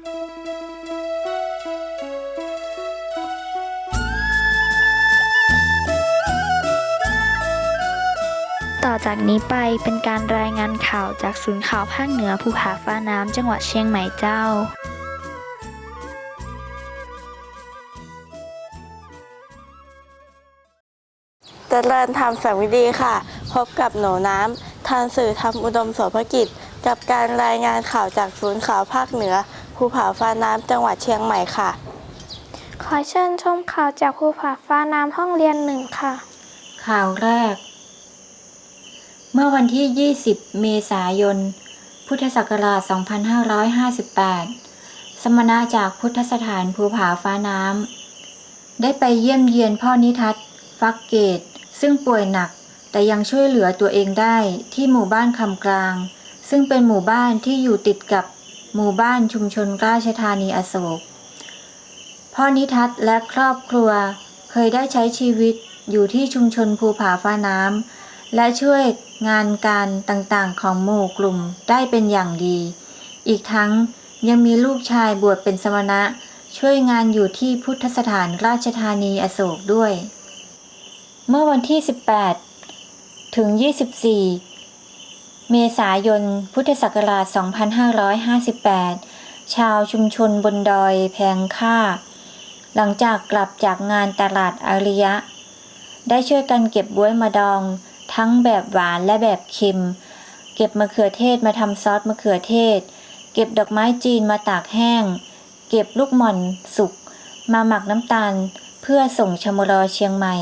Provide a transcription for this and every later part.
ต่อจากนี้ไปเป็นการรายงานข่าวจากศูนย์ข่าวภาคเหนือภูผาฟ้าน้ำจังหวัดเชียงใหม่เจ้าเจริญธรรมสังวิดีค่ะ พบกับหนูน้ำทางสื่อธรรมอุดมโสภกิจ กับการรายงานข่าวจากศูนย์ข่าวภาคเหนือ ภูผาฟ้าน้ำจังหวัดเชียงใหม่ค่ะ ขอเชิญชมข่าวจากภูผาฟ้าน้ำห้องเรียนหนึ่งค่ะ ข่าวแรก เมื่อวันที่ 20 เมษายน พุทธศักราช 2558 สมณะจากพุทธสถานภูผาฟ้าน้ำได้ไปเยี่ยมเยียนพ่อนิทัศน์ฟักเกต ซึ่งป่วยหนักแต่ยังช่วยเหลือตัวเองได้ที่หมู่บ้านคำกลาง ซึ่งเป็นหมู่บ้านที่อยู่ติดกับ หมู่บ้านชุมชนราชธานีอโศก พ่อนิทัศน์และครอบครัวเคยได้ใช้ชีวิตอยู่ที่ชุมชนภูผาฟ้าน้ำและช่วยงานการต่างๆ ของหมู่กลุ่มได้เป็นอย่างดี อีกทั้งยังมีลูกชายบวชเป็นสมณะ ช่วยงานอยู่ที่พุทธสถานราชธานีอโศกด้วย เมื่อวันที่ 18 ถึง 24 เมษายน พุทธศักราช 2558 ชาวชุมชนบนดอยแพงค่า หลังจากกลับจากงานตลาดอาริยะ ได้ช่วยกันเก็บบ๊วยมาดอง ทั้งแบบหวานและแบบเค็ม เก็บมะเขือเทศมาทำซอสมะเขือเทศ เก็บดอกไม้จีนมาตากแห้ง เก็บลูกหม่อนสุก มาหมักน้ำตาล เพื่อส่งชมรอเชียงใหม่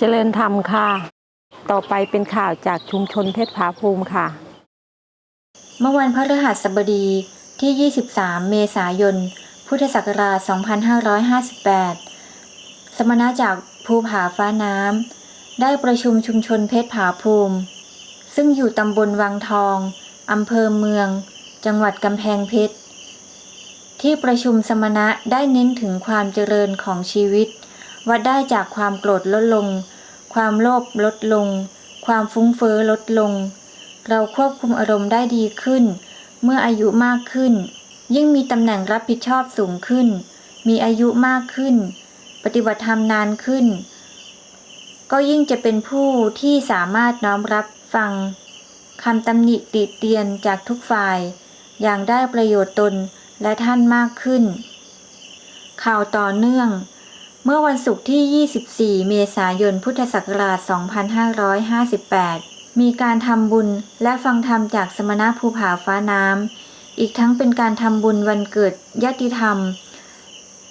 เจริญธรรมค่ะ ต่อไปเป็นข่าวจากชุมชนเพชรผาภูมิค่ะ เมื่อวันพฤหัสบดีที่ 23 เมษายน พุทธศักราช 2558 สมณะจากภูผาฟ้าน้ำ ได้ประชุมชุมชนเพชรผาภูมิ ซึ่งอยู่ตำบลวังทอง อำเภอเมือง จังหวัดกำแพงเพชร ที่ประชุมสมณะได้เน้นถึงความเจริญของชีวิต วัดได้จากความโกรธลดลง ความโลภลดลง ความฟุ้งเฟ้อลดลง เราควบคุมอารมณ์ได้ดีขึ้น เมื่ออายุมากขึ้น ยิ่งมีตำแหน่งรับผิดชอบสูงขึ้น มีอายุมากขึ้น ปฏิบัติธรรมนานขึ้น ก็ยิ่งจะเป็นผู้ที่สามารถน้อมรับฟังคำตำหนิติเตียนจากทุกฝ่าย อย่างได้ประโยชน์ตนและท่านมากขึ้น ข่าวต่อเนื่อง เมื่อวันศุกร์ที่ 24 เมษายน พุทธศักราช 2558 มีการทำบุญและฟังธรรมจากสมณะภูผาฟ้าน้ำ อีกทั้งเป็นการทำบุญวันเกิดญาติธรรม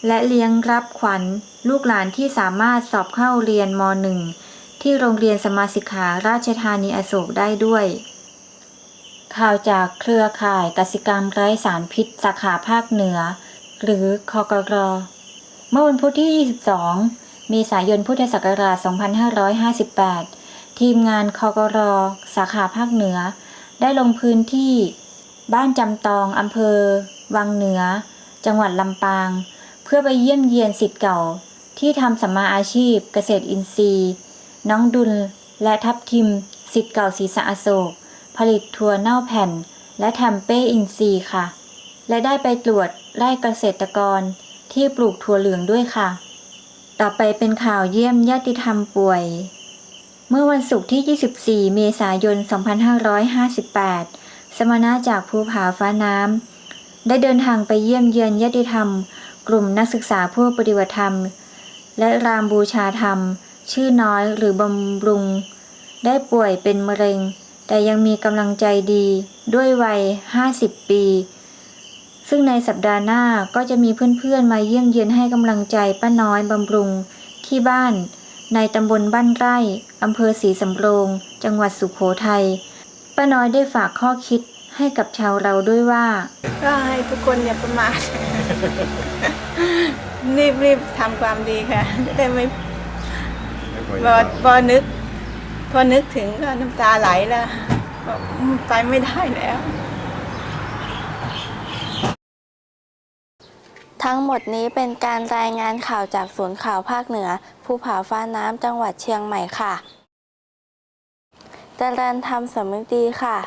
และเลี้ยงรับขวัญ ลูกหลานที่สามารถสอบเข้าเรียนม .1 ที่โรงเรียนสมาสิกขาราชธานีอโศกได้ด้วย ข่าวจากเครือข่ายกสิกรรมไร้สารพิษสาขาภาคเหนือ หรือคกร เมื่อวันพุธที่ 22เมษายนพุทธศักราช 2558 ทีมงานคอกรสาขาภาคเหนือ ได้ลงพื้นที่ บ้านจำตองอำเภอ วังเหนือ จังหวัดลำปาง เพื่อไปเยี่ยมเยียนสิทธิ์เก่า ที่ทำสัมมาอาชีพเกษตรอินทรีย์ น้องดุลและทับทิมสิทธิ์เก่าศรีสะอโศก ผลิตถั่วเน่าแผ่น และทำเป้อินทรีย์ค่ะ และได้ไปตรวจไร่เกษตรกร ที่ปลูกถั่วเหลืองด้วยค่ะ ต่อไปเป็นข่าวเยี่ยมญาติธรรมป่วย เมื่อวันศุกร์ที่ 24 เมษายน 2558 สมณะจากภูผาฟ้าน้ำได้เดินทางไปเยี่ยมเยือนญาติธรรม กลุ่มนักศึกษาผู้ปฏิบัติธรรม และรามบูชาธรรม ชื่อน้อยหรือบำรุง ได้ป่วยเป็นมะเร็ง แต่ยังมีกำลังใจดีด้วยวัย 50 ปี ซึ่งในสัปดาห์หน้าก็จะมีเพื่อนๆ มาเยี่ยมเยียนให้กำลังใจป้าน้อยบำรุง ที่บ้าน ในตำบลบ้านไร่อำเภอศรีสำโรง จังหวัดสุขโขทัยป้าน้อยได้ฝากข้อคิดให้กับชาวเราด้วยว่า ก็ให้ทุกคนอย่าประมาท รีบรีบทำความดีค่ะ แต่ไม่พอพอนึก พอนึกถึงก็น้ำตาไหลแล้วบอกอืมไปไม่ได้แล้ว ทั้งหมดนี้เป็นการรายงานข่าวจากศูนย์ข่าวภาคเหนือ ภูผาฟ้าน้ำจังหวัดเชียงใหม่ค่ะเจริญธรรมสำนึกดีค่ะ